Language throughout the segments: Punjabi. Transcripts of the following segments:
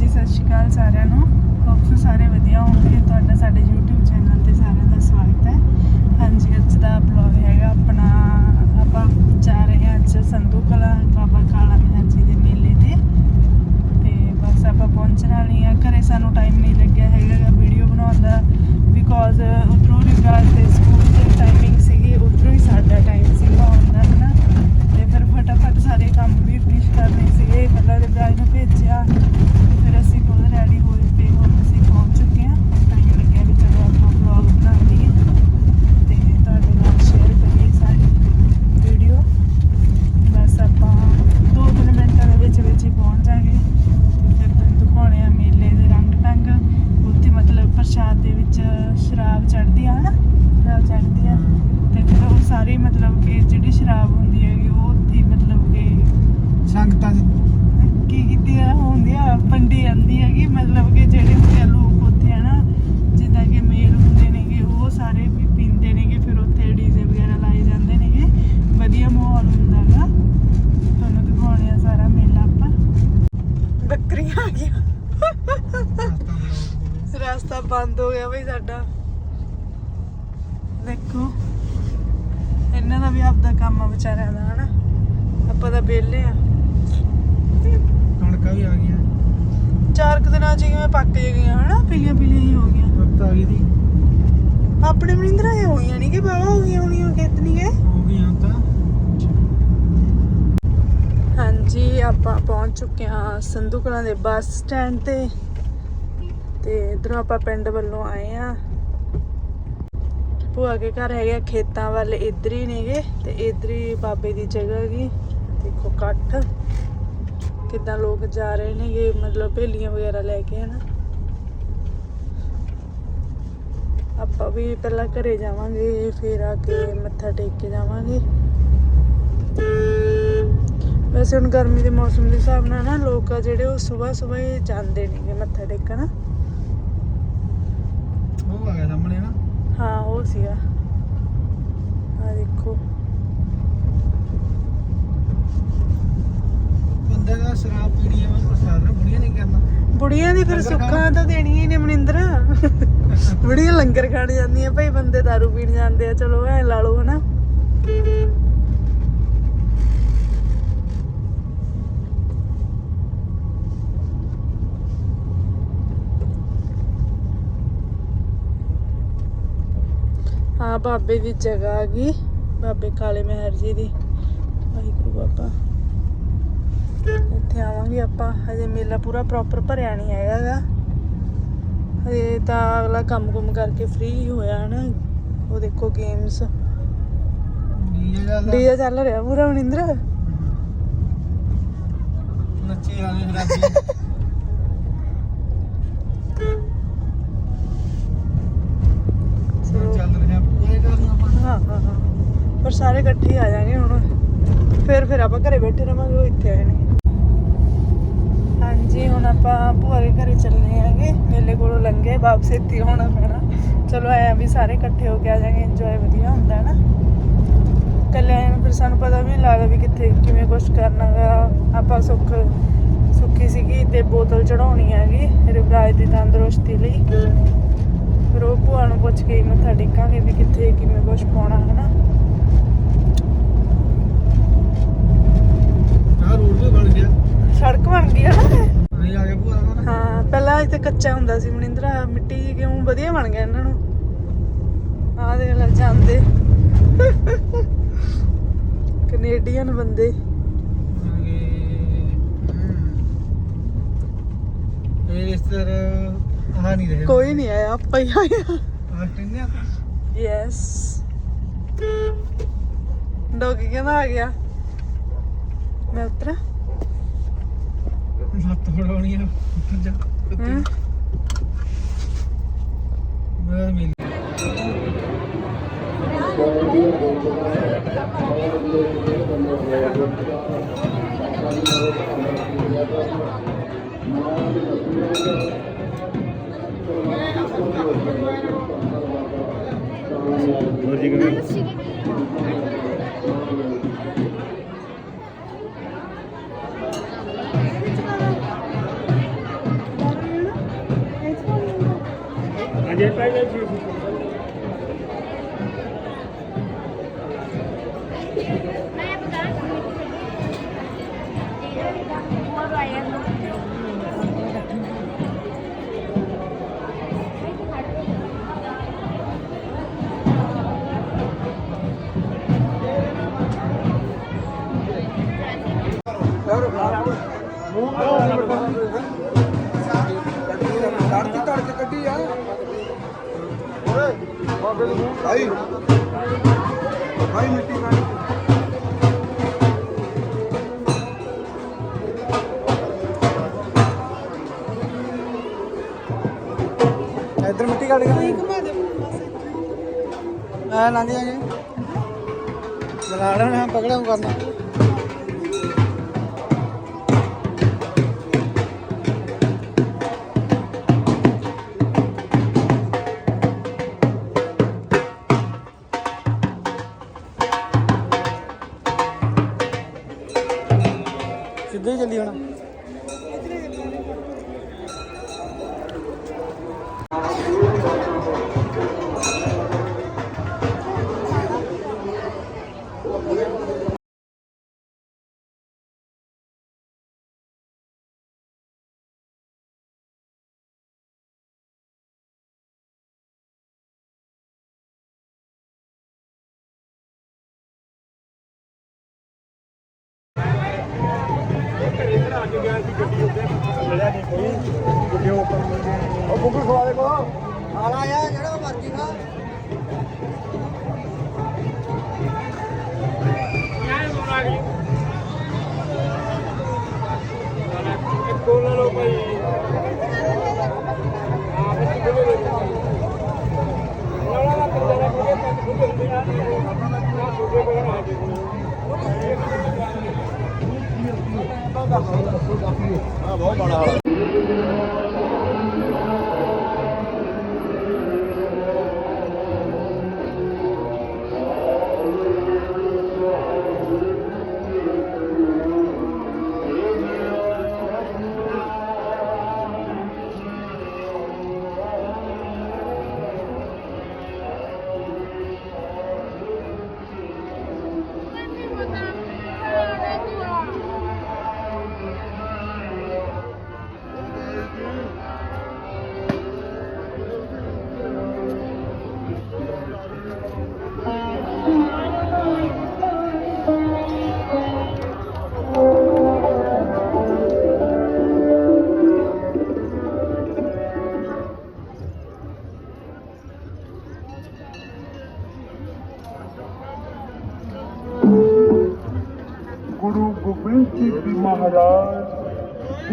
ਹਾਂਜੀ, ਸਤਿ ਸ਼੍ਰੀ ਅਕਾਲ ਸਾਰਿਆਂ ਨੂੰ। ਹੋਪ ਸੋ ਸਾਰੇ ਵਧੀਆ ਹੋਣਗੇ। ਤੁਹਾਡਾ ਸਾਡੇ YouTube ਚੈਨਲ ਤੇ ਸਾਰਿਆਂ ਦਾ ਸਵਾਗਤ ਹੈ। ਹਾਂਜੀ, ਅੱਜ ਦਾ ਬਲੌਗ ਹੈਗਾ ਆਪਣਾ, ਆਪਾਂ ਜਾ ਰਹੇ ਹਾਂ ਅੱਜ ਸੰਧੂ ਕਲਾ, ਬਾਬਾ ਕਾਲਾ ਮੀਨਾ ਜੀ ਦੇ ਮੇਲੇ ਤੇ। ਤੇ ਬਸ ਆਪਾਂ ਪਹੁੰਚਣ ਵਾਲੀ ਆ ਘਰੇ ਸਾਨੂੰ ਟਾਈਮ ਨਹੀਂ ਲੱਗਿਆ ਹੈਗਾ ਵੀਡੀਓ ਬਣਾਉਣ ਦਾ ਬਿਕੋਜ਼ ਉਧਰੋਂ ਰਿਗਾਰਡ ਤੇ ਸਕੂਲ ਦੀ ਟਾਈਮਿੰਗ ਸੀਗੀ ਉਧਰੋਂ ਹੀ ਸਾਡਾ ਟਾਈਮ ਸੀਗਾ ਆਉਣ ਦਾ ਹਨਾ ਤੇ ਫਿਰ ਫਟਾਫਟ ਸਾਰੇ ਕੰਮ ਵੀ ਫਿਨਿਸ਼ ਕਰਨੇ ਸੀਗੇ ਪਹਿਲਾਂ ਰਿਗਾਰਡ ਨੂੰ ਭੇਜਿਆ ਤੇ ਫਿਰ ਅਸੀਂ ਖੁਦ ਰੈਡੀ ਹੋਏ ਤੇ ਹੁਣ ਅਸੀਂ ਪਹੁੰਚ ਚੁੱਕੇ ਹਾਂ ਟਾਈਮ ਲੱਗਿਆ ਵੀ ਚਲੋ ਆਪਾਂ ਵਲੌਗ ਬਣਾ ਲਈਏ ਤੇ ਤੁਹਾਡੇ ਨਾਲ ਸ਼ੇਅਰ ਕਰੀਏ ਸਾਰੀ ਵੀਡੀਓ ਬਸ ਆਪਾਂ ਦੋ ਤਿੰਨ ਮਿੰਟਾਂ ਦੇ ਵਿੱਚ ਵਿੱਚ ਹੀ ਪਹੁੰਚ ਜਾਾਂਗੇ ਤੇ ਫਿਰ ਤੁਹਾਨੂੰ ਦਿਖਾਉਣੇ ਆ ਮੇਲੇ ਦੇ ਰੰਗ ਟੰਗ ਉੱਥੇ ਮਤਲਬ ਪ੍ਰਸ਼ਾਦ ਦੇ ਵਿੱਚ ਸ਼ਰਾਬ ਚੜ੍ਹਦੀ ਆ ਹਨਾ ਸ਼ਰਾਬ ਚੜ੍ਹਦੀ ਆ ਤੇ ਫਿਰ ਉਹ ਸਾਰੀ ਮਤਲਬ ਕਿ ਜਿਹੜੀ ਸ਼ਰਾਬ ਹੁੰਦੀ ਹੈਗੀ ਉਹ ਉੱਥੇ ਮਤਲਬ ਕਿ ਸੰਗਤਾਂ ਚ ਕੀ ਕੀਤੀ ਆ ਹੁੰਦੀ ਆ ਪੰਡੀ ਆਂਦੀ ਹੈਗੀ ਮਤਲਬ ਕਿ ਜਿਹੜੇ ਹੁੰਦੇ ਆ ਲੋਕ ਉੱਥੇ ਹਨਾ ਜਿੱਦਾਂ ਕਿ ਮੇਲ ਹੁੰਦੇ ਨੇਗੇ ਉਹ ਸਾਰੇ ਵੀ ਪੀਂਦੇ ਨੇਗੇ ਫਿਰ ਉੱਥੇ ਡੀਜ਼ੇ ਵਗੈਰਾ ਲਾਏ ਜਾਂਦੇ ਨੇਗੇ ਵਧੀਆ ਮਾਹੌਲ ਹੁੰਦਾ ਹੈਗਾ ਤੁਹਾਨੂੰ ਦਿਖਾਉਣੇ ਆ ਸਾਰਾ ਮੇਲਾ ਆਪਾਂ ਬੱਕਰੀਆਂ ਆ ਗਈਆਂ ਰਸਤਾ ਬੰਦ ਹੋ ਗਿਆ ਬਈ ਸਾਡਾ। ਦੇਖੋ। ਇਹਨਾਂ ਦਾ ਵੀ ਆਪਦਾ ਕੰਮ ਆ ਵਿਚਾਰਿਆਂ ਦਾ ਹਨਾ? ਆਪਾਂ ਤਾਂ ਵਿਹਲੇ ਆ। ਕਣਕਾਂ ਵੀ ਆ ਗਈਆਂ। ਚਾਰ ਕੁ ਦਿਨਾਂ ਚ ਕਿਵੇਂ ਪੱਕ ਗਈਆਂ ਹਨਾ? ਪੀਲੀਆਂ ਪੀਲੀਆਂ ਹੀ ਹੋ ਗਈਆਂ ਵਕਤ ਆ ਗਈ ਦੀ। ਆਪਣੇ ਮਨਿੰਦਰਾ ਇਹ ਹੋਈਆਂ ਨਹੀਂ ਕਿ ਬਾਵਾ ਹੋ ਗਈਆਂ ਹੋਣੀਆਂ ਖੇਤ ਨਹੀਂ ਗਏ? ਹੋ ਗਈਆਂ ਤਾਂ। ਹਾਂਜੀ ਆਪਾਂ ਪਹੁੰਚ ਚੁੱਕੇ ਹਾਂ ਸੰਧੂ ਕਲਾਂ ਦੇ ਬੱਸ ਸਟੈਂਡ ਤੇ। ਤੇ ਇਧਰੋਂ ਆਪਾਂ ਪਿੰਡ ਵੱਲੋਂ ਆਏ ਆ ਭੂਆ ਕੇ ਘਰ ਹੈਗੇ ਆ, ਖੇਤਾਂ ਵੱਲ ਇਧਰ ਹੀ ਨੇਗੇ ਤੇ ਇਧਰ ਹੀ ਬਾਬੇ ਦੀ ਜਗ੍ਹਾ ਹੈਗੀ। ਦੇਖੋ ਕੱਠ ਕਿੱਦਾਂ ਲੋਕ ਜਾ ਰਹੇ ਨੇਗੇ, ਮਤਲਬ ਭੇਲੀਆਂ ਵਗੈਰਾ ਲੈ ਕੇ, ਹਨਾ। ਆਪਾਂ ਵੀ ਪਹਿਲਾਂ ਘਰੇ ਜਾਵਾਂਗੇ, ਫਿਰ ਆ ਕੇ ਮੱਥਾ ਟੇਕ ਕੇ ਜਾਵਾਂਗੇ। ਵੈਸੇ ਹੁਣ ਗਰਮੀ ਦੇ ਮੌਸਮ ਦੇ ਹਿਸਾਬ ਨਾਲ ਨਾ ਲੋਕ ਆ ਜਿਹੜੇ ਉਹ ਸਵੇਰ ਸਵੇਰ ਹੀ ਜਾਂਦੇ ਨੇਗੇ ਮੱਥਾ ਟੇਕਣ ਉਹ ਆ ਗਿਆ ਸਾਹਮਣੇ ਨਾ ਹਾਂ ਉਹ ਸੀਗਾ। ਆ ਦੇਖੋ। ਬੰਦੇ ਦਾ ਸ਼ਰਾਬ ਪੀਣੀ ਹੈ ਮੈਂ ਪ੍ਰਸਾਦ ਨਾ ਬੁੜੀਆਂ ਨਹੀਂ ਕਰਨਾ। ਬੁੜੀਆਂ ਦੀ ਫਿਰ ਸੁੱਖਾਂ। ਤਾਂ ਦੇਣੀਆਂ ਹੀ ਨੇ ਮਨਿੰਦਰ। ਬੁੜੀਆਂ ਲੰਗਰ ਖਾਣ ਜਾਂਦੀਆਂ ਭਾਈ ਬੰਦੇ ਦਾਰੂ ਪੀਣ ਜਾਂਦੇ ਆ ਚਲੋ ਐ ਲਾ ਲਓ ਹਨਾ। ਹਾਂ ਬਾਬੇ ਦੀ ਜਗ੍ਹਾ ਆ ਗਈ। ਬਾਬੇ ਕਾਲੇ ਮਹਿਰ ਜੀ ਦੀ। ਵਾਹਿਗੁਰੂ ਬਾਬਾ। ਇੱਥੇ ਆਵਾਂਗੇ ਆਪਾਂ। ਹਜੇ ਮੇਲਾ ਪੂਰਾ ਪ੍ਰੋਪਰ ਭਰਿਆ ਨਹੀਂ ਹੈਗਾ ਗਾ। ਹਜੇ ਤਾਂ ਅਗਲਾ ਕੰਮ ਕੁਮ ਕਰਕੇ ਫ੍ਰੀ ਹੋਇਆ ਨਾ ਉਹ ਦੇਖੋ ਗੇਮਸ ਡੀਜੇ ਚੱਲ ਰਿਹਾ। ਪੂਰਾ ਮਨਿੰਦਰ। ਨੱਚੇ ਜਾਂਦੇ ਸ਼ਰਾਬੀ ਪਰ ਸਾਰੇ ਇਕੱਠੇ ਆ ਜਾਣਗੇ ਹੁਣ। ਫਿਰ ਫਿਰ ਆਪਾਂ ਘਰੇ ਬੈਠੇ ਰਵਾਂਗੇ, ਉਹ ਇੱਥੇ ਆਏ ਨੇ ਹਾਂਜੀ, ਹੁਣ ਆਪਾਂ ਭੂਆ ਦੇ ਘਰੇ ਚੱਲਨੇ ਆਗੇ ਮੇਲੇ ਕੋਲੋਂ ਲੰਘੇ, ਵਾਪਸ ਇੱਥੇ ਹੋਣਾ ਪੈਣਾ ਚਲੋ, ਐ ਵੀ ਸਾਰੇ ਇਕੱਠੇ ਹੋ ਕੇ ਆ ਜਾਾਂਗੇ ਇੰਜੋਏ ਵਧੀਆ ਹੁੰਦਾ ਹੈ ਨਾ। ਇਕੱਲੇ ਆਏ ਫਿਰ ਸਾਨੂੰ ਪਤਾ ਵੀ ਨਹੀਂ ਲੱਗਦਾ ਵੀ ਕਿੱਥੇ, ਕਿਵੇਂ ਕੁਝ ਕਰਨਾਗਾ। ਆਪਾਂ ਸੁੱਖ ਸੁੱਖੀ ਸੀਗੀ ਤੇ ਬੋਤਲ ਚੜਾਉਣੀ ਹੈਗੀ, ਰਿਵਰਾਜ ਦੀ ਤੰਦਰੁਸਤੀ ਲਈ। ਫਿਰ ਉਹ ਭੂਆ ਨੂੰ ਪੁੱਛ ਕੇ ਮੱਥਾ ਟੇਕਾਂਗੇ ਵੀ ਕਿੱਥੇ, ਕਿਵੇਂ ਕੁਝ ਪਾਉਣਾ ਹੈ ਨਾ ਆਹ ਰੋਡ ਵੀ ਬਣ ਗਿਆ। ਸੜਕ ਬਣ ਗਈ ਹੈ ਨਾ। ਨਹੀਂ ਆ ਗਿਆ ਭੂਆ ਦਾ ਨਾ। ਹਾਂ ਪਹਿਲਾਂ ਇੱਥੇ ਕੱਚਾ ਹੁੰਦਾ ਸੀ ਮਨਿੰਦਰਾ ਮਿੱਟੀ ਕਿਉਂ ਵਧੀਆ ਬਣ ਗਿਆ ਇਹਨਾਂ ਨੂੰ। ਆਹ ਦੇਖ ਲੈ ਜਾਂਦੇ। ਕੈਨੇਡੀਅਨ ਬੰਦੇ। ਇਹ ਇਸ ਤਰ੍ਹਾਂ ਆ ਨਹੀਂ ਰਹੇ। ਕੋਈ ਨਹੀਂ ਆਇਆ ਆਪਾਂ ਹੀ ਆਏ ਆਸਟ੍ਰੇਲੀਆ ਯੈਸ ਡੋਗੀ ਕਹਿੰਦਾ ਆ ਗਿਆ। ਮੈਂ ਉਤਰਾ। ਲੱਤ ਫੜਾਉਣੀ ਆ ਉੱਠ ਜਾ ਹਮ? ਮੈਂ ਮਿਲ ਹੋਰ ਜੀ ਕਿਵੇਂ? ninguém tá aí dentro. Thank you. ਭਾਈ। ਭਾਈ ਮਿੱਟੀ ਕਾਢ ਇੱਧਰ ਮਿੱਟੀ ਕੱਢ ਕੇ ਆ ਲੰਘ ਜਾਗੇ ਬਣਾ ਲੈਣਾ ਪਕੜਿਆ ਕਰਨਾ। ਸਿੱਧੇ ਹੀ ਚੱਲੀ ਹੁਣ ਉਹ ਬੁੱਕਲ ਖਵਾ ਦੇ ਕੋ ਆਲਾ ਆ ਜਿਹੜਾ ਮਰਜ਼ੀ ਖਾ।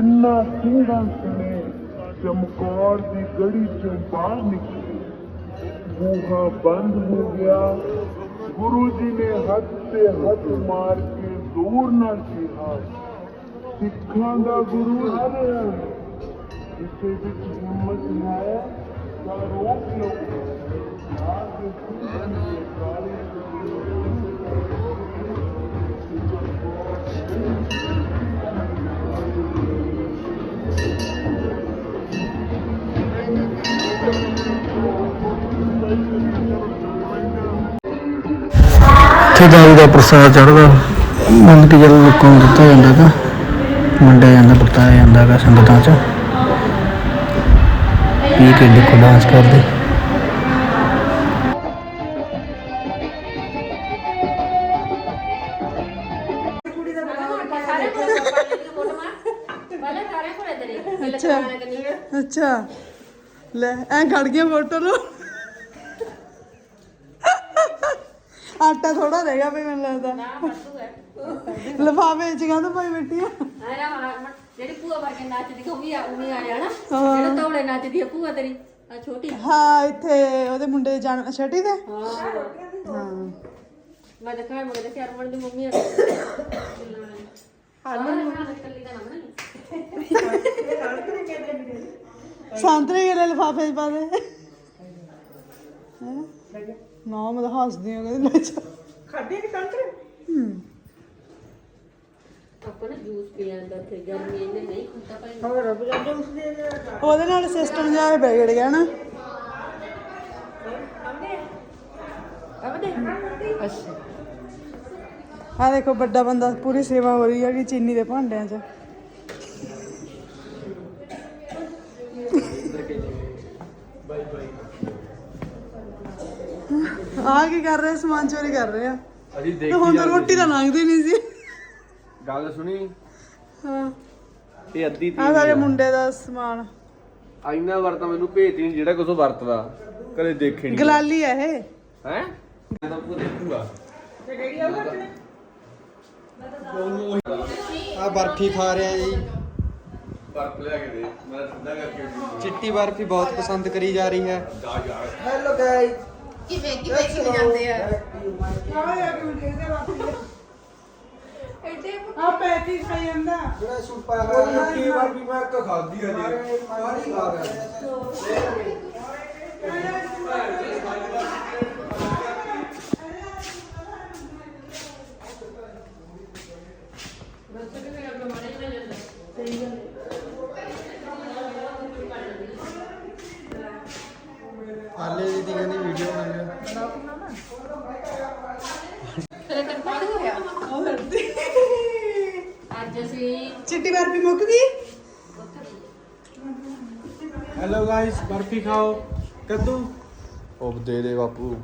ਮਹਾਰਾਜ ਸਿੰਘਾਂ ਸਣੇ ਚਮਕੌਰ ਦੀ ਗੜੀ ਚੋਂ ਬਾਹਰ ਨਿਕਲੇ। ਬੂਹਾ ਬੰਦ ਹੋ ਗਿਆ। ਗੁਰੂ ਜੀ ਨੇ ਹੱਥ ਤੇ ਹੱਥ ਮਾਰ ਕੇ ਦੂਰ ਨਾ ਕਿਹਾ। ਸਿੱਖਾਂ ਦਾ ਗੁਰੂ ਹਰਿਆ ਇਸੇ ਵਿੱਚ ਹਿੰਮਤ ਹੈ ਤਾਂ ਰੋਕ ਲਓ। ਆਹ ਦੇ ਇੱਥੇ ਦਾਰੂ ਦਾ ਪ੍ਰਸਾਦ ਚੜਦਾ ਮੰਨ ਕੇ ਜਦੋਂ ਲੋਕਾਂ ਨੂੰ ਦਿੱਤਾ ਜਾਂਦਾ ਗਾ, ਵੰਡਿਆ ਜਾਂਦਾ, ਵਰਤਾਇਆ ਜਾਂਦਾ ਗਾ ਸੰਗਤਾਂ 'ਚ। ਪੀ ਕੇ ਦੇਖੋ ਡਾਂਸ ਕਰਦੇ। ਅੱਛਾ। ਅੱਛਾ ਲੈ, ਐ ਖੜ ਗਿਆ ਫੋਟੋ ਨੂੰ। ਆਟਾ ਥੋੜਾ ਰਹਿ ਗਿਆ ਵੀ ਮੈਨੂੰ ਲੱਗਦਾ। ਲਫਾਫੇ ਚ ਕਹਿੰਦਾ ਭਾਈ ਬੈਠੀਆਂ ਜਿਹੜੀ ਭੂਆ ਵਰਗੇ ਨੱਚਦੀ ਉਹ ਵੀ ਆ ਉਹ ਵੀ ਆ ਜਾਣਾ। ਹਾਂ। ਜਿਹੜਾ ਤੌਲੇ ਨੱਚਦੀ ਆ ਭੂਆ ਤੇਰੀ ਆ ਛੋਟੀ। ਹਾਂ ਇੱਥੇ ਉਹਦੇ ਮੁੰਡੇ ਦੇ ਜਨਮ ਛਟੀ ਦੇ? ਹਾਂ। ਹਾਂ। ਮੈਂ ਦੇਖਾਂ ਮੈਂ ਦੇਖਿਆ ਅਰਮਨ ਦੀ ਮੰਮੀ ਆ ਹਰਮਨ ਕੱਲੀ ਦਾ ਨਾਮ ਨਹੀਂ। ਸੰਤਰੇ ਵਾਲੇ ਲਫਾਫੇ ਚ ਪਾ ਦੇ। ਹੈਂ? ਨਾ ਮੈਂ ਤਾਂ ਹੱਸਦੀ ਹਾਂ ਕਹਿੰਦੀ ਲੈ ਖਾਦੇ ਨਹੀਂ ਸੰਤਰੇ? ਹੂੰ। ਆਪਾਂ ਉਹਦੇ ਨਾਲ ਸਿਸਟਮ ਜਾ ਵਿਗੜ ਗਿਆ ਨਾ। ਆ ਦੇਖੋ ਵੱਡਾ ਬੰਦਾ ਪੂਰੀ ਸੇਵਾ ਹੋ ਰਹੀ ਹੈ ਕਿ ਚੀਨੀ ਦੇ ਭਾਂਡਿਆਂ 'ਚ। ਆ ਕੀ ਕਰ ਰਹੇ ਸਮਾਨ ਚੋਰੀ ਕਰ ਰਹੇ ਆ। ਅਸੀਂ ਤੇ ਹੁਣ ਤਾਂ ਰੋਟੀ ਤਾਂ ਲੰਘਦੀ ਨਹੀਂ ਸੀ। ਗੱਲ ਸੁਣੀ? ਹਾਂ। ਇਹ ਅੱਧੀ ਆ। ਸਾਰੇ ਮੁੰਡੇ ਦਾ ਸਮਾਨ। ਆਇਨਾ ਵਰਤਾ ਮੈਨੂੰ ਭੇਜਤੀ ਨਹੀਂ ਜਿਹੜਾ ਕੁਝ ਵਰਤਦਾ। ਕਦੇ ਦੇਖੇ ਨਹੀਂ ਗਲਾਲੀ ਆ ਇਹ। ਹੈ? ਮੈਂ ਤਾਂ ਉਹ ਦੇਖੂਗਾ। ਆ ਬਰਫੀ ਖਾ ਰਿਹਾ ਜੀ। ਵਰਤ ਲਿਆ ਕੇ ਦੇ। ਮੈਂ ਠੰਡਾ ਕਰਕੇ ਚਿੱਟੀ ਬਰਫੀ ਬਹੁਤ ਪਸੰਦ ਕਰੀ ਜਾ ਰਹੀ ਹੈ। ਹੈਲੋ ਗਾਇਸ ਕਿਵੇਂ ਕਿਵੇਂ ਕਿਵੇਂ ਜਾਂਦੇ ਆ? ਆ ਪੈਕੇਜ ਪਈ ਜਾਂਦਾ। ਜਿਹੜਾ ਸੂਟ ਪਾਇਆ ਹੋਇਆ ਕੀ ਵਾਰ ਵੀ ਮੈਂ ਇੱਕ ਖਾਦੀ ਆ ਜੀ। ਪਾਣੀ ਖਾ ਰਿਹਾ ਹਾਲੇ ਦੀ ਦੀ ਕਹਿੰਦੀ ਵੀਡੀਓ ਬਣਾਉਣੀ ਤੇਰੇ ਕੰਨ ਪਾੜ ਹੋਇਆ ਅੱਜ ਅਸੀਂ ਚਿੱਟੀ ਬਰਫੀ ਮੁੱਕ ਗਈ? ਹੈਲੋ ਗਾਇਸ ਬਰਫੀ ਖਾਓ। ਕੱਦੂ। ਉਹ ਦੇ ਦੇ ਬਾਪੂ।